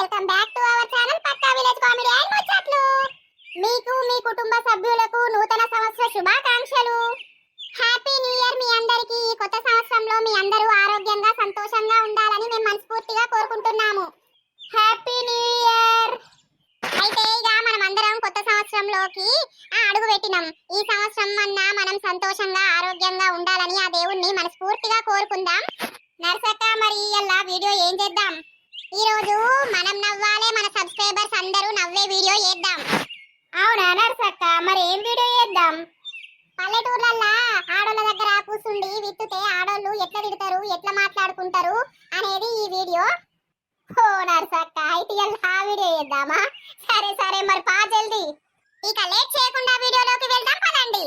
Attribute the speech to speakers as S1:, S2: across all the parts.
S1: Welcome back to our channel Pakka village comedy and ముచ్చట్లు. మీకు మీ కుటుంబ సభ్యులకు నూతన సంవత్సర శుభాకాంక్షలు. హ్యాపీ న్యూ ఇయర్ మీ అందరికీ. ఈ కొత్త సంవత్సరంలో మీ అందరూ ఆరోగ్యంగా సంతోషంగా ఉండాలని మేము మనస్ఫూర్తిగా కోరుకుంటున్నాము. హ్యాపీ న్యూ ఇయర్ అయితే ఇక మనం అందరం కొత్త సంవత్సరంలోకి అడుగు పెట్టినాం. ఈ సంవత్సరం అన్నా మనం సంతోషంగా ఆరోగ్యంగా ఉండాలని ఆ దేవుణ్ణి మనస్ఫూర్తిగా కోరుకుందాం. నర్సక్క మరి ఇలా వీడియో ఏం చేద్దాం? ఈ రోజు మనం నవ్వాలే మన సబ్స్క్రైబర్స్ అందరూ నవ్వే వీడియో చేద్దాం. అవునా నర్సక్క మరి ఏం వీడియో చేద్దాం? పల్లెటూర్లల్లా ఆడోళ్ళ దగ్గర కూర్చుండి విత్తుతే ఆడోళ్ళు ఎట్లా తిడతారు ఎట్లా మాట్లాడుకుంటారు అనేది ఈ వీడియో. ఓ నర్సక్క అయితే ఆ వీడియో చేద్దామా? సరే సరే మరి పా జల్దీ. ఇక లేట్ చేయకుండా వీడియోలోకి వెళ్దాం పదండి.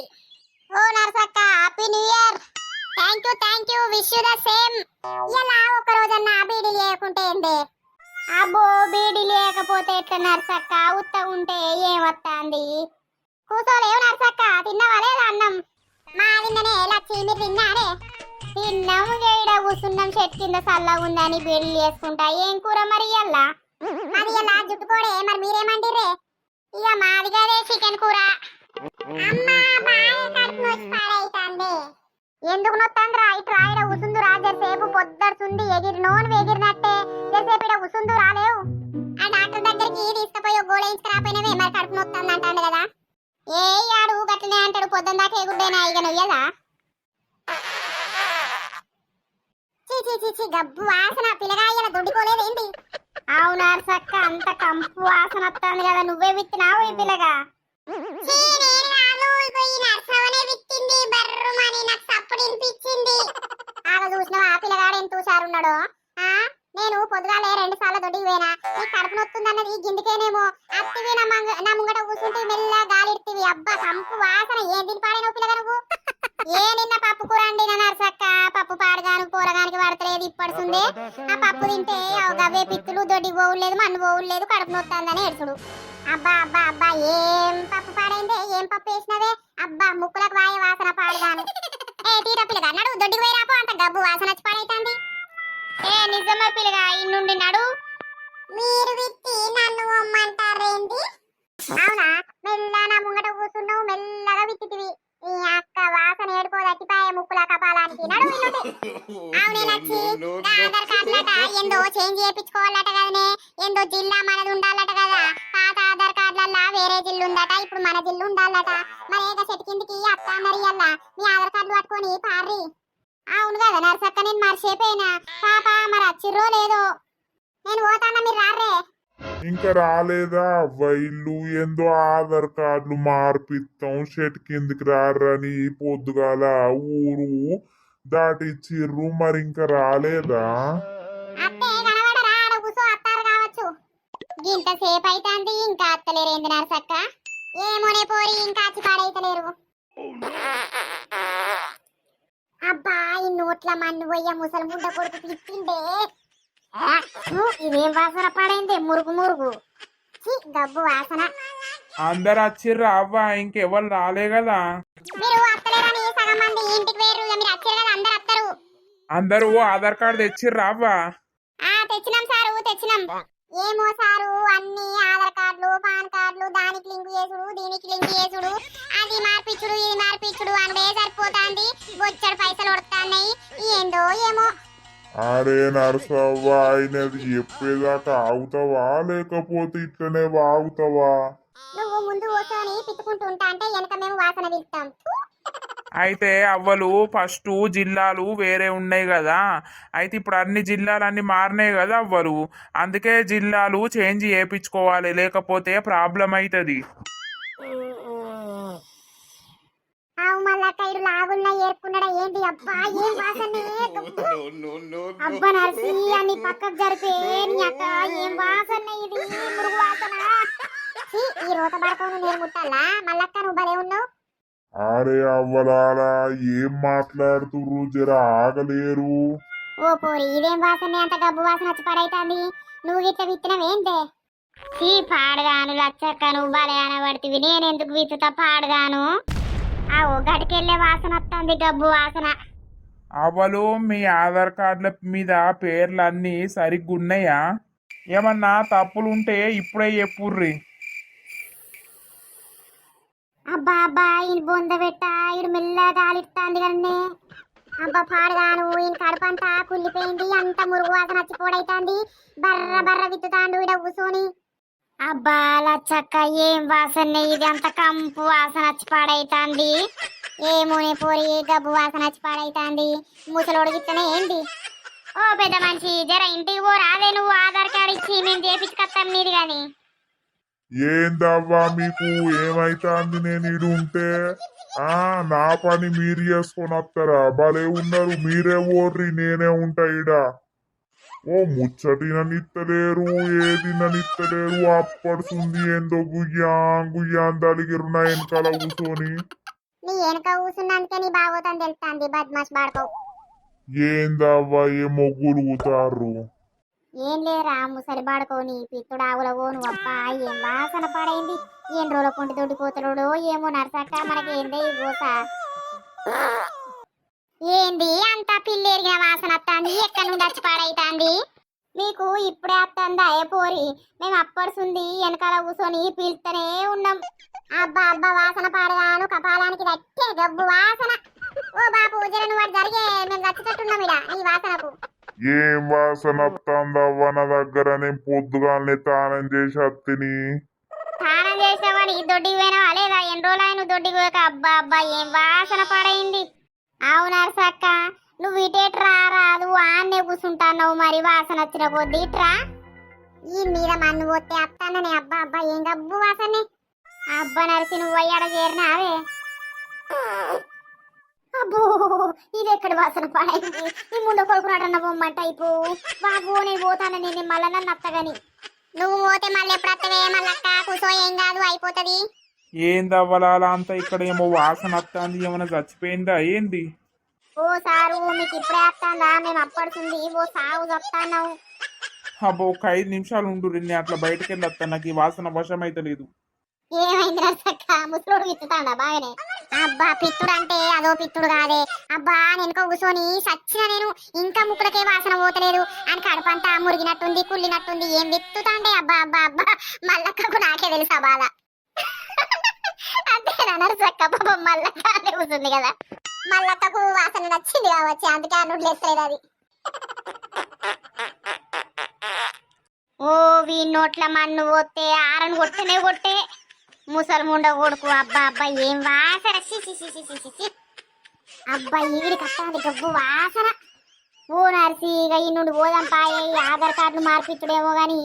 S1: ఓ నర్సక్క happy new year thank you thank you wish you the same ఇలా ఒక రోజన్నా బీడీ లేకుంటే ఏంది? అబ్బో బీడీ లేకపోతే ఎట్లా నర్సక్క? ఉత్త ఉంటే ఏమొత్తాంది కూసోలేవు నర్సక్క తిన్నావా లేదా అన్నం? మా నిన్ననే లచ్చి మీరు తిన్నారే తిన్నాము గేడ కూసున్నాం చెట్టు కింద చల్లగా ఉందని బీడీ చేసుకుంటా. ఏం కూర మరి అల్లా అది ఇలా జుట్టుకోడే మరి మీరేమంటిర్రే? ఇక మాది కదే చికెన్ కూర. అమ్మా బాగా కడుపు నొచ్చి పాడైతాంది. ఎందుకు నొత్తంద్రా? ఇటు రాయిడ ఉసుందు రాజసేపు పొద్దడుతుంది ఎగిరి నోను ఎగిరినట్టే కదా? ఏ ఆడు గట్లనే అంటాడు పొద్దున దాకా ఎగుడ్డేనా? ఇక నువ్యదా చీ గబ్బు వాసన. పిల్లగాయల దొడ్డుకోలేదేంటి అవునా సక్క అంత కంపు వాసన వస్తుంది కదా నువ్వే విత్తినావు ఈ పిల్లగా? చూసినావా? ఆ నేను పొద్దుగాలే రెండు సార్లు దొడ్డికి పోయినా. నీ కడుపు నొత్తుందన్నది గిందికేనేమో. అత్తివి నా ముంగట కూర్చుంటే పడతలేదు ఇప్పడుతుంది ఆ పప్పు తింటే అవు గవ్వే పిత్తులు దొడ్డి పోవులేదు మన్ను పోవులేదు కడుపు నొత్తాందని ఏడుచుడు. అబ్బా అబ్బా అబ్బా ఏం పప్పు పాడైందే? ఏం పప్పు వేసినవే? అబ్బా ముక్కులకు వాయ వాసన పాడుగాను. ఏ తీరా పిల్లగా నడు దొడ్డికి పోయి రాపో అంత గబ్బు వాసన వచ్చి పాడైతాంది. ఏ నిజమే పిల్లగా ఇన్నుండి నడు. మీరు విత్తి నన్ను అమ్మంటారేంటి అవునా? మెల్లగా నా ముంగట కూర్చున్నావు మెల్లగా విత్తితివి. ఈ అక్క వాసన ఏడుకో దట్టిపాయ ముక్కుల కపాలానికి. నడు అవునే నచ్చి నా ఆధార్ కార్డులట ఏందో చేంజ్ చేయించుకోవాలట కదనే? ఏందో జిల్లా మనది ఉండాలట కదా? పాత ఆధార్ కార్డులల్లా వేరే జిల్లు ఉందట ఇప్పుడు మన జిల్లు ఉండాలట. మరి ఏక చెట్టు కిందికి అత్త అన్నరి అల్లా. మీ ఆధార్ కార్డు పట్టుకొని పార్రి. అవును కదా నర్సక్క నేను మర్చిపోయినా. పాప మరి వచ్చిర్రో లేదో? నేను పోతానా మీరు రారే
S2: ఇంకా రాలేదా? వైళ్ళు ఏందో ఆధార్ కార్డులు మార్పిస్తాం షెట్ కిందికి రారని పొద్దుగాల ఊరు దాటిచ్చిర్రు. మరి ఇంకా రాలేదా?
S1: ఇంకా ఏమోనే పోరి ఇంకా అచ్చి పాడైతలేరు. అబ్బా ఈ నోట్ల మన్ను పోయ్య ముసలి ముండ కొడుకు తిట్టిండే. ఇదేం వాసన పడైంది? మురుగు మురుగు. ఛీ, గబ్బు వాసన.
S3: అందరు వచ్చిర్రు అవ్వ ఇంకెవరు రాలే కదా.
S1: మీరు అత్తలేరని సగం మంది ఇంటికి వేరు మీరు వచ్చారు కదా అందరు
S3: అందరూ ఆధార్ కార్డు తెచ్చిర్రు అవ్వ?
S1: ఆ తెచ్చినాం సారు తెచ్చినాం. ఏమో సారు అన్ని ఆధార్ కార్డులు పాన్ కార్డులు దానికి లింక్ చేసుడు దీనికి లింక్ చేసుడు. అది మార్పిచ్చుడు ఇది మార్పిచ్చుడు అంటే సరిపోతాంది. బొచ్చడు పైసలు ఉడతాన్నాయి. ఏందో ఏమో.
S2: అరే నరసవ్వ అయినది చెప్పేదాకా ఆగుతావా? లేకపోతే ఇట్లనే వాగుతావా?
S1: నువ్వు ముందు కూర్చొని పిచ్చుకుంటూ ఉంటా అంటే వెనక మేము వాసన పిలుస్తాం
S3: అయితే అవ్వలు ఫస్ట్ జిల్లాలు వేరే ఉన్నాయి కదా. అయితే ఇప్పుడు అన్ని జిల్లాలన్నీ మారినాయి కదా అవ్వలు. అందుకే జిల్లాలు చేంజ్ చేయించుకోవాలి. లేకపోతే ప్రాబ్లం అవుతుంది
S1: ఏర్పున్నాడా ఏంటి? అబ్బా ఏం వాసనే? అబ్బా. నర్సి అని పక్కకు జరిపే నీ అక్క ఏం వాసన ఇది? మురుగు వాసన? ఈ రోత పడకను నేను ముట్టాలా? మల్లక్క నువ్వు భలే ఉన్నావు.
S2: అరే అవ్వలారా ఏం మాట్లాడుతుర్రు? జర ఆగలేరు.
S1: ఓ పోరి ఇదేం వాసన? అంత గబ్బు వాసన వచ్చి పడైతాంది. నువ్వు గిట్ల విత్తనవేంటే ఈ పాడగాను లచ్చక్క నువ్వు భలే అనబడితివి. నేనెందుకు విత్తుతా? పాడగాను. ఆ ఓ గడికెళ్ళే వాసన వస్తుంది గబ్బు వాసన.
S3: అవ్వలు మీ ఆధార్ కార్డుల మీద పేర్లు అన్నీ సరిగ్గా ఉన్నాయా ఏమన్నా తప్పులుంటే ఇప్పుడే చెప్పుర్రి.
S1: అబ్బా అబ్బా ఈయన బొంద పెట్ట ఈడు మెల్లగా గాలిస్తాంది కదండి అబ్బా పాడగాను ఈయన కడుపంతా కుళ్ళిపోయింది అంత మురుగు వాసన వచ్చి పోడైతాంది. బర్ర బర్ర విత్తుతాండు ఈడ కూసోని అబ్బా లచ్చక్క ఏం వాసన ఇది? అంత కంపు వాసన వచ్చి పాడైతాంది. ఏమోనే పోరి గబ్బు వాసన వచ్చి పాడైతాంది? ముసలోడు గిట్టనే ఏంది? ఓ పెద్ద మనిషి జర ఇంటికి పో రాదే నువ్వు. ఆధార్ కార్డు ఇచ్చి మేము చేపించుకొస్తాం నీది కానీ
S2: ఏందవ్వా మీకు? ఏమైతాంది నేను ఇడు ఉంటే? ఆ నా పని మీరు చేసుకొని వస్తారా? భలే ఉన్నారు. మీరే ఓర్రి నేనే ఉంటా ఈడ. ఓ ముచ్చటిననిత్తలేరు ఏదిననిత్తలేరు అప్పడుతుంది ఏందో గుయ్యాం గుయ్యాం దలిగిరు నా వెనకాల కూర్చొని
S1: నీ వెనక కూసున్నందుకే నీ బాగోతాను తెలుస్తాంది బద్మాష్ బాడుకో.
S2: ఏందవ్వా ఏ మొగ్గులు ఊతారు
S1: ఏం లేరా ముసలి బాడుకోని పిత్తుడు ఆవుల ఓను అబ్బా ఏం వాసన పడైంది. ఏం రోజుల కుంటి తోటి పోతలుడో ఏమో నరసక్క మనకి ఏందే ఈ గోస? ఏంది అంత పిల్లేరిగిన వాసన వస్తాంది ఎక్కడి నుండి వచ్చి పాడైతాంది? మీకు ఇప్పుడే వస్తుందా ఏ పోరి? మేము అప్పడుసుంది వెనకాల కూర్చొని పీల్తనే ఉన్నాం. అబ్బా అబ్బా వాసన పాడగాను కపాలానికి దట్టే గబ్బు వాసన. ఓ బాపు జర నువ్వు జరిగే మేము చచ్చేటట్టున్నాం ఇడ ఈ వాసనకు.
S2: ఏం వాసన వస్తుందవ్వ నా దగ్గర? నేను పొద్దుగానే తానం చేసి అత్తిని.
S1: స్నానం చేసావని దొడ్డికి పోయినావా? లేదా ఎన్ని రోజులు ఆయన దొడ్డికి పోయాక? అబ్బా అబ్బా ఏం వాసన పడైంది? అవునా సక్క. నువ్వు ఇటేట్రా రాదు ఆన్నే కూర్చుంటావు మరి వాసన వచ్చిన కొద్ది ఇట్రా. ఈ మీద మన్ను పోతే అత్తాననే అబ్బా అబ్బా ఏం గబ్బు వాసనే. అబ్బా నరిసి నువ్వు అయ్యాడ చేరినావే. అబ్బో ఇది ఎక్కడ వాసన పడైంది? ఈ ముందు కొడుకున్నాడన్న బొమ్మంట అయిపో. బాబు నేను పోతాను నేను మళ్ళా నన్ను నువ్వు పోతే మళ్ళీ ఎప్పుడు అత్తవే? మళ్ళక్క కూర్చో ఏం కాదు అయిపోతుంది.
S3: ఏందవ్వలాల అంత ఇక్కడ ఏమో వాసన వస్తుంది ఏమైనా చచ్చిపోయిందా ఏంది?
S1: ఓ సారు మీకు ఇప్పుడే వస్తాందా మేము అప్పడుతుంది. ఓ సాగు చెప్తాన్నావు
S3: అబ్బో ఒక ఐదు నిమిషాలు ఉండు నేను అట్లా బయటకు వెళ్ళొస్తా నాకు ఈ వాసన వశం అయితే లేదు
S1: ఏమైంది రసక్క ముసలోడు విత్తుతాడా బాగానే? అబ్బా పిత్తుడు అంటే అదో పిత్తుడు కాదే. అబ్బా నేను కూర్చొని సచ్చిన నేను. ఇంకా ముక్కులకే వాసన పోతలేదు. అని కడుపంతా మురిగినట్టుంది కుళ్ళినట్టుంది. ఏం విత్తుతాండే? అబ్బా అబ్బా అబ్బా. మల్లక్కకు నాకే తెలుసా బాధ. అంతేనా నరసక్క పాపం మల్లక్క అనే కూర్చుంది కదా. మల్లక్కకు వాసన నచ్చింది కావచ్చు అందుకే అన్నుడు లేస్తలేదు అది. ఓ వీ నోట్ల మన్ను పోతే ఆరని కొట్టనే కొట్టే. ముసలి ముండ కొడుకు అబ్బా అబ్బా ఏం వాసన? అబ్బా ఈడి కట్టాలి గబ్బు వాసన. ఓ నర్సి ఇక ఇన్నుండి నుండి ఈ ఆధార్ కార్డులు మార్పిచ్చుడేమో కానీ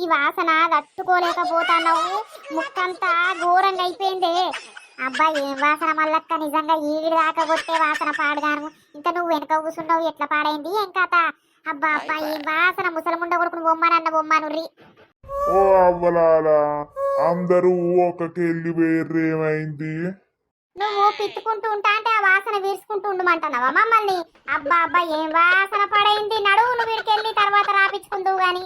S1: ఈ వాసన తట్టుకోలేకపోతున్నావు. ముక్కంతా ఘోరంగా అయిపోయిందే. అబ్బా ఏం వాసన మల్లక్క నిజంగా ఈడి దాకా కొట్టే వాసన పాడుగాను. ఇంకా నువ్వు వెనక కూర్చున్నావు ఎట్లా పాడైంది ఏం కథ? అబ్బా అబ్బా ఏం వాసన ముసలముండ ముండ కొడుకును బొమ్మనన్న బొమ్మనుర్రి.
S2: ఓ అవ్వలాలా అందరూ ఒకకెళ్ళి వేర్రేమైంది?
S1: నువ్వు పిత్తుకుంటూ ఉంటా అంటే ఆ వాసన వీర్చుకుంటూ ఉండమంటున్నావా? మమ్మల్ని? అబ్బా అబ్బా ఏం వాసన పడైంది? నడువు నువ్వు వీడికెళ్ళి తర్వాత రాపించుకుందువు గాని.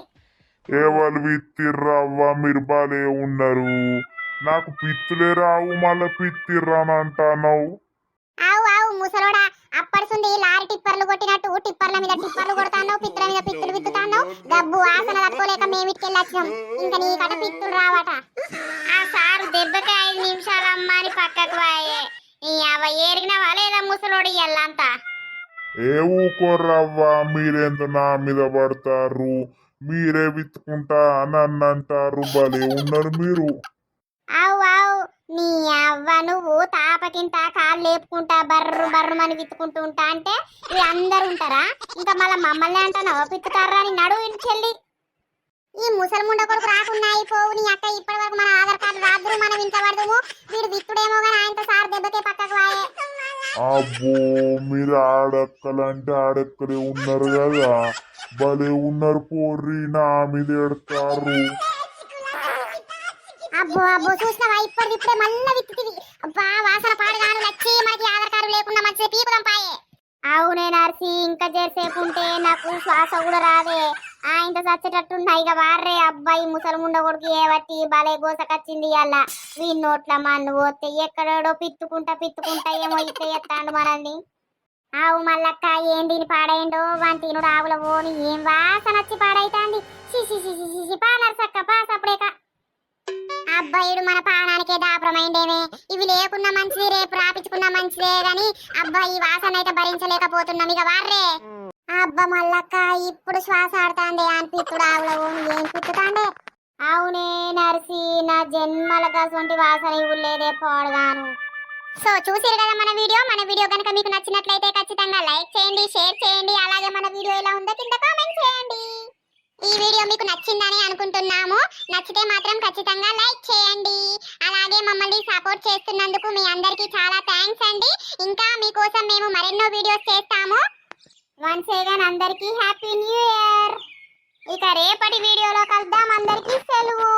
S2: ఎవరు విత్తిర్రవ్వ మీరు బాలే ఉన్నారు. నాకు పిత్తులే రావు మళ్ళా పిత్తిర్రాని అంటున్నావు
S1: ఆవు ఆవు ముసలోడా అప్పడుసుంది లారీ టిప్పర్లు కొట్టినట్టు టిప్పర్ల మీద టిప్పర్లు కొడతాను పిత్తుల మీద పిత్తులు విత్తుతాను గబ్బు వాసన తట్టుకోలేక మేము ఇటుకెళ్ళి వచ్చినాం. ఇంకా నీ కట పిత్తులు రావట. ఆ సారు దెబ్బకి పక్కకు వాయే ఈ అవ ఏరిగినవా లేదా ముసలోడు ఎల్లంతా
S2: ఏ ఊకోర్రవ్వ మీరెంత నా మీద పడతారు? మీరే విత్తుకుంటా నన్ను అంటారు భలే ఉన్నారు మీరు.
S1: ఆవు నీ అవ్వ నువ్వు తాపకింత కాళ్ళు లేపుకుంటా బర్రు బర్రు అని విత్తుకుంటూ ఉంటా అంటే అందరు ఉంటారా? ఇంకా మళ్ళీ మమ్మల్ని అంటున్నావు పిత్తుతారా? అని నడువు ఇంటికెళ్ళి ఈ ముసలి ముండ కొడుకు రాకుండా అయిపోవు. నీ అక్క ఇప్పటి వరకు మన ఆధార్ కార్డు రాదురు మనం ఇంత పడదుము. వీడు విత్తుడేమో కానీ ఆయనతో సార్ దెబ్బకే పక్కకు వాయే.
S2: అబ్బో మీరు ఆడక్కలంటే ఆడక్కలే ఉన్నారు కదా. భలే ఉన్నారు పోర్రి నా మీద ఎడతారు
S1: అబ్బో అబ్బో చూసినావా? ఇప్పటిది ఇప్పుడే మళ్ళీ విత్తుతివి అబ్బా వాసన పాడుగాను నచ్చి మనకి ఆధార్ కార్డు లేకుండా మంచిగా పీకుదాం పాయే. అవునే నర్సి ఇంకా చేసేపు ఉంటే నాకు శ్వాస కూడా రాదే. ఆయనతో ఇంత చచ్చేటట్టున్నాయి ఇక వారే అబ్బాయి ముసలముండ కొడుకు ఏ బట్టి బలే గోసకొచ్చింది అలా వీ నోట్ల మన్ను పోతే ఎక్కడో పిత్తుకుంటా పిత్తుకుంటా ఏమో ఇస్తే ఎత్తాడు మనల్ని ఆవు మల్లక్క ఏం దీని పాడైండో వంటి ఆవుల పోని ఏం వాసన వచ్చి పాడైతాండి పానర్సక్క పాసప్పుడేక అబ్బాయిడు మన పానానికే దాపరమైండేమే ఇవి లేకున్నా మంచిది రేపు రాపించుకున్నా మంచిదే కానీ అబ్బాయి వాసన అయితే భరించలేకపోతున్నాం ఇక వారే అబ్బా మల్లక్క ఇప్పుడు శ్వాస ఆడుతాండే అనిపిస్తుడు ఆవుల ఏం పిత్తుతాండే? అవునే నర్సి నా జన్మల కసొంటి వాసన ఇవ్వలేదే పోడగాను. సో చూసిరు కదా మన వీడియో? మన వీడియో కనుక మీకు నచ్చినట్లయితే ఖచ్చితంగా లైక్ చేయండి షేర్ చేయండి అలాగే మన వీడియో ఎలా ఉందో కింద కామెంట్ చేయండి. ఈ వీడియో మీకు నచ్చిందని అనుకుంటున్నాము. నచ్చితే మాత్రం ఖచ్చితంగా లైక్ చేయండి. అలాగే మమ్మల్ని సపోర్ట్ చేస్తున్నందుకు మీ అందరికీ చాలా థ్యాంక్స్ అండి. ఇంకా మీకోసం మేము మరెన్నో వీడియోస్ చేస్తాము. వన్స్ అగైన్ అందరికీ హ్యాపీ న్యూ ఇయర్ ఇక రేపటి వీడియోలో కలుద్దాం. అందరికీ సెలవు.